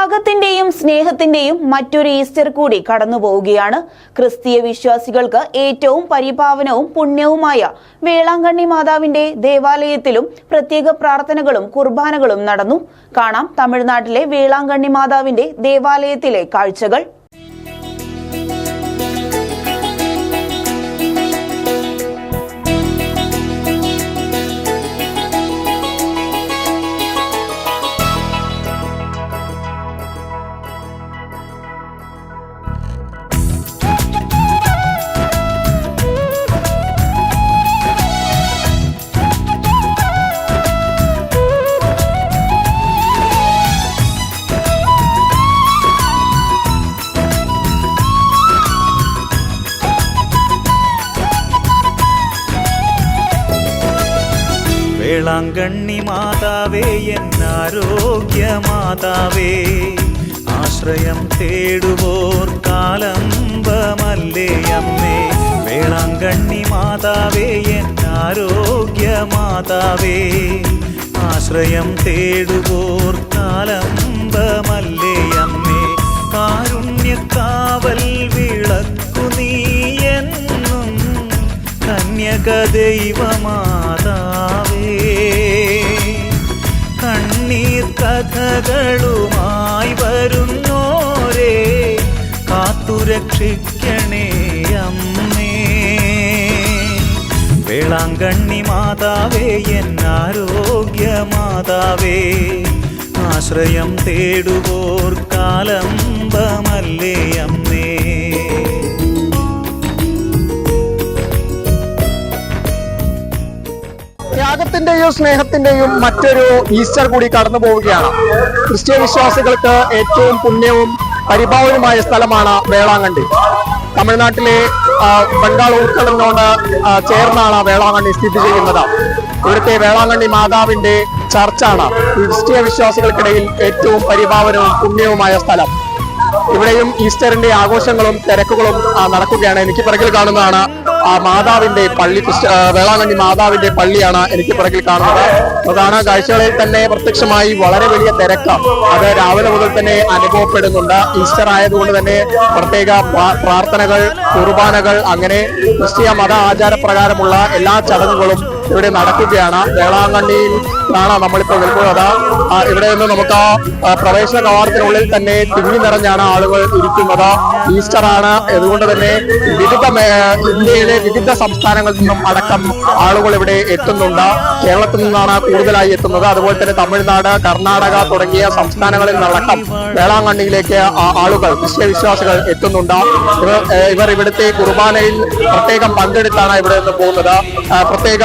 ത്യാഗത്തിന്റെയും സ്നേഹത്തിന്റെയും മറ്റൊരു ഈസ്റ്റർ കൂടി കടന്നു പോവുകയാണ്. ക്രിസ്തീയ വിശ്വാസികൾക്ക് ഏറ്റവും പരിപാവനവും പുണ്യവുമായ വേളാങ്കണ്ണി മാതാവിന്റെ ദേവാലയത്തിലും പ്രത്യേക പ്രാർത്ഥനകളും കുർബാനകളും നടന്നു. കാണാം തമിഴ്നാട്ടിലെ വേളാങ്കണ്ണി മാതാവിന്റെ ദേവാലയത്തിലെ കാഴ്ചകൾ. വേളാങ്കണ്ണി മാതാവേ എന്നാരോഗ്യ മാതാവേ ആശ്രയം തേടുവോർ കാലംബമല്ലേ അമ്മേ. വേളാങ്കണ്ണി മാതാവേ എന്നാരോഗ്യ മാതാവേ ആശ്രയം തേടുവോർ കാലംബമല്ലേ അമ്മേ. കാരുണ്യക്കാവൽ വിളക്കു നീ എന്നും കന്യക ദൈവമാതാവേ കണ്ണീർ കഥകളുമായി വരുന്നോരേ കാത്തുരക്ഷിക്കണേ അമ്മേ. വേളാങ്കണ്ണി മാതാവേ എന്നാരോഗ്യ മാതാവേ ആശ്രയം തേടുവോർ കാലംബമല്ലേ അമ്മേ. ത്യാഗത്തിന്റെയും സ്നേഹത്തിന്റെയും മറ്റൊരു ഈസ്റ്റർ കൂടി കടന്നു പോവുകയാണ്. ക്രിസ്ത്യ വിശ്വാസികൾക്ക് ഏറ്റവും പുണ്യവും പരിഭാവനുമായ സ്ഥലമാണ് വേളാങ്കണ്ണി. തമിഴ്നാട്ടിലെ ബംഗാൾ ഉൾക്കടലിനോട് ചേർന്നാണ് വേളാങ്കണ്ണി സ്ഥിതി ചെയ്യുന്നത്. ഇവിടുത്തെ വേളാങ്കണ്ണി മാതാവിന്റെ ചർച്ചാണ് ക്രിസ്ത്യ വിശ്വാസികൾക്കിടയിൽ ഏറ്റവും പരിഭാവനവും പുണ്യവുമായ സ്ഥലം. ഇവിടെയും ഈസ്റ്ററിന്റെ ആഘോഷങ്ങളും തിരക്കുകളും നടക്കുകയാണ്. എനിക്ക് പിറകിൽ കാണുന്നതാണ് ആ മാതാവിന്റെ പള്ളി വേളാങ്കണ്ണി മാതാവിന്റെ പള്ളിയാണ് എനിക്ക് പിറകിൽ കാണുന്നത്. പ്രധാന കാഴ്ചകളിൽ തന്നെ പ്രത്യക്ഷമായി വളരെ വലിയ തിരക്ക് അത് രാവിലെ മുതൽ തന്നെ അനുഭവപ്പെടുന്നുണ്ട്. ഈസ്റ്റർ ആയതുകൊണ്ട് തന്നെ പ്രത്യേക പ്രാർത്ഥനകൾ കുർബാനകൾ അങ്ങനെ ക്രിസ്തീയ മത ആചാരപ്രകാരമുള്ള എല്ലാ ചടങ്ങുകളും ഇവിടെ നടക്കുകയാണ്. വേളാങ്കണ്ണിയിൽ ആണ് നമ്മളിപ്പോൾ നിൽക്കുന്നത്. ഇവിടെ നിന്ന് നമുക്ക് പ്രവേശന കവാടത്തിനുള്ളിൽ തന്നെ തിങ്ങി നിറഞ്ഞാണ് ആളുകൾ ഇരിക്കുന്നത്. ഈസ്റ്റർ ആണ്. അതുകൊണ്ട് തന്നെ വിവിധ ഇന്ത്യയിലെ വിവിധ സംസ്ഥാനങ്ങളിൽ നിന്നും അടക്കം ആളുകൾ ഇവിടെ എത്തുന്നുണ്ട്. കേരളത്തിൽ നിന്നാണ് കൂടുതലായി എത്തുന്നത്. അതുപോലെ തന്നെ തമിഴ്നാട് കർണാടക തുടങ്ങിയ സംസ്ഥാനങ്ങളിൽ നിന്നടക്കം വേളാങ്കണ്ണിയിലേക്ക് ആളുകൾ വിശ്വവിശ്വാസികൾ വിശ്വാസികൾ എത്തുന്നുണ്ട്. ഇവർ ഇവർ ഇവിടുത്തെ കുർബാനയിൽ പ്രത്യേകം പങ്കെടുത്താണ് ഇവിടെ നിന്ന് പോകുന്നത്. പ്രത്യേക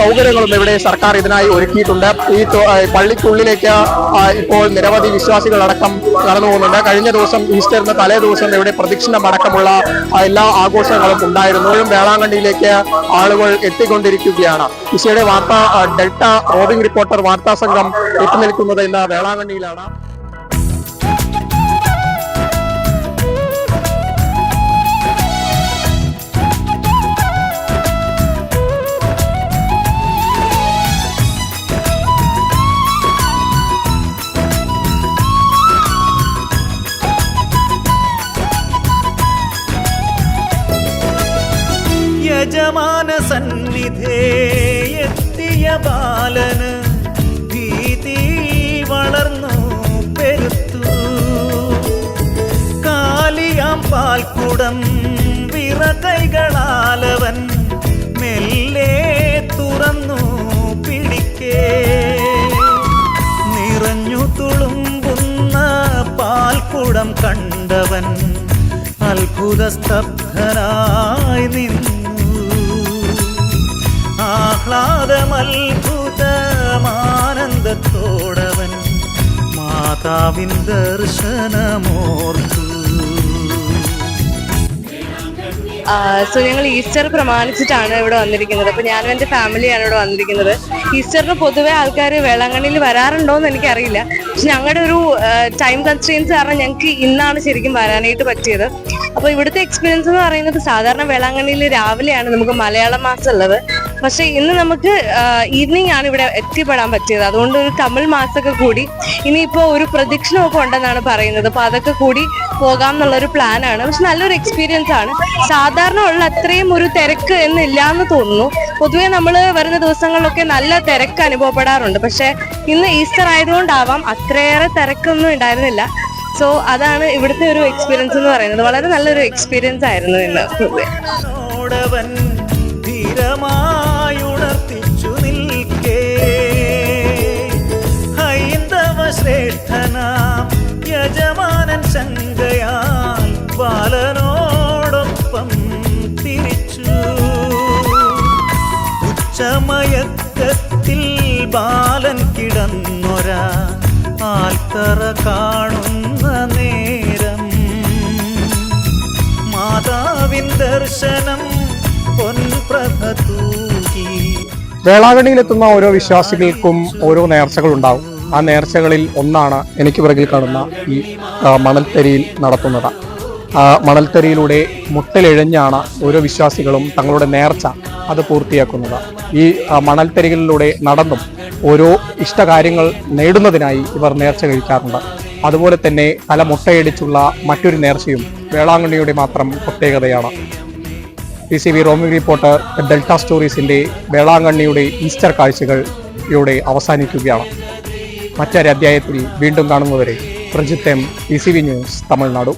സൗകര്യങ്ങളും ഇവിടെ സർക്കാർ ഇതിനായി ഒരുക്കിയിട്ടുണ്ട്. ഈ പള്ളിക്കുള്ളിലേക്ക് ഇപ്പോൾ നിരവധി വിശ്വാസികൾ അടക്കം കടന്നു പോകുന്നുണ്ട്. കഴിഞ്ഞ ദിവസം ഈസ്റ്ററിന് തലേ ദിവസം ഇവിടെ പ്രദക്ഷിണം അടക്കമുള്ള എല്ലാ ആഘോഷങ്ങളും ഉണ്ടായിരുന്നു. വേളാങ്കണ്ണിയിലേക്ക് ആളുകൾ എത്തിക്കൊണ്ടിരിക്കുകയാണ്. ഈശോയുടെ വാർത്താ ഡെൽറ്റ റോബിംഗ് റിപ്പോർട്ടർ വാർത്താ സംഘം എത്തി നിൽക്കുന്നത് ഇന്ന് വേളാങ്കണ്ണിയിലാണ്. യജമാന സന്നിധേ എത്തിയ ബാലന് ഭീതി വളർന്നു പെരുത്തു. കാലിയാം പാൽക്കുടം വിറകൈകളാലവൻ മെല്ലെ തുറന്നു പിടിക്കേ. നിറഞ്ഞു തുളുമ്പുന്ന പാൽക്കുടം കണ്ടവൻ അത്ഭുത സ്തബ്ധനായി നിന്നു. ആഹ്ലാദമത്ഭുതമാനന്ദത്തോടവൻ മാതാവിൻ ദർശനമോർത്തു. സോ ഞങ്ങൾ ഈസ്റ്റർ പ്രമാണിച്ചിട്ടാണ് ഇവിടെ വന്നിരിക്കുന്നത്. അപ്പൊ ഞാനും എന്റെ ഫാമിലിയാണ് ഇവിടെ വന്നിരിക്കുന്നത്. ഈസ്റ്ററിന് പൊതുവേ ആൾക്കാർ വേളാങ്കണ്ണിയിൽ വരാറുണ്ടോ എന്ന് എനിക്കറിയില്ല. പക്ഷെ ഞങ്ങളുടെ ഒരു ടൈം കൺസ്ട്രെയിൻസ് കാരണം ഞങ്ങൾക്ക് ഇന്നാണ് ശരിക്കും വരാനായിട്ട് പറ്റിയത്. അപ്പോൾ ഇവിടുത്തെ എക്സ്പീരിയൻസ് എന്ന് പറയുന്നത് സാധാരണ വേളാങ്കണ്ണിയിൽ രാവിലെയാണ് നമുക്ക് മലയാളം മാസം ഉള്ളത് പക്ഷെ ഇന്ന് നമുക്ക് ഈവനിങ് ആണ് ഇവിടെ എത്തിപ്പെടാൻ പറ്റിയത്. അതുകൊണ്ട് ഒരു തമിഴ് മാസമൊക്കെ കൂടി ഇനിയിപ്പോ ഒരു പ്രദക്ഷിണമൊക്കെ ഉണ്ടെന്നാണ് പറയുന്നത്. അപ്പൊ അതൊക്കെ കൂടി പോകാം എന്നുള്ളൊരു പ്ലാൻ ആണ്. പക്ഷെ നല്ലൊരു എക്സ്പീരിയൻസ് ആണ്. സാധാരണ ഉള്ള അത്രയും ഒരു തിരക്ക് എന്നില്ല എന്ന് തോന്നുന്നു. പൊതുവെ നമ്മൾ വരുന്ന ദിവസങ്ങളിലൊക്കെ നല്ല തിരക്ക് അനുഭവപ്പെടാറുണ്ട്. പക്ഷെ ഇന്ന് ഈസ്റ്റർ ആയതുകൊണ്ടാവാം അത്രയേറെ തിരക്കൊന്നും ഉണ്ടായിരുന്നില്ല. സോ അതാണ് ഇവിടുത്തെ ഒരു എക്സ്പീരിയൻസ് എന്ന് പറയുന്നത്. വളരെ നല്ലൊരു എക്സ്പീരിയൻസ് ആയിരുന്നു ഇന്ന് പൊതുവെ. ഉച്ചമയക്കത്തിൽ ബാലൻ കിടന്നൊരാ ആൽത്തറ കാണുന്ന നേരം. മാതാവിൻ ദർശനം പൊൻപ്രഭ തൂകി. വേളാങ്കണ്ണിയിലെത്തുന്ന ഓരോ വിശ്വാസികൾക്കും ഓരോ നേർച്ചകൾ ഉണ്ടാവും ആ നേർച്ചകളിൽ ഒന്നാണ് എനിക്ക് പിറകിൽ കാണുന്ന ഈ മണൽത്തരിയിൽ നടത്തുന്നത്. മണൽത്തരിയിലൂടെ മുട്ടലിഴഞ്ഞാണ് ഓരോ വിശ്വാസികളും തങ്ങളുടെ നേർച്ച അത് പൂർത്തിയാക്കുന്നത്. ഈ മണൽത്തരികളിലൂടെ നടന്നും ഓരോ ഇഷ്ടകാര്യങ്ങൾ നേടുന്നതിനായി ഇവർ നേർച്ച കഴിക്കാറുണ്ട്. അതുപോലെ തന്നെ തല മുട്ടയടിച്ചുള്ള മറ്റൊരു നേർച്ചയും വേളാങ്കണ്ണിയുടെ മാത്രം പ്രത്യേകതയാണ്. P C B roaming reporter Delta സ്റ്റോറീസിന്റെ വേളാങ്കണ്ണിയുടെ ഈസ്റ്റർ കാഴ്ചകൾ ഇവിടെ അവസാനിക്കുകയാണ്. മറ്റൊരു അധ്യായത്തിൽ വീണ്ടും കാണുന്നവരെ പ്രജിത്തം P C B news Tamil Nadu.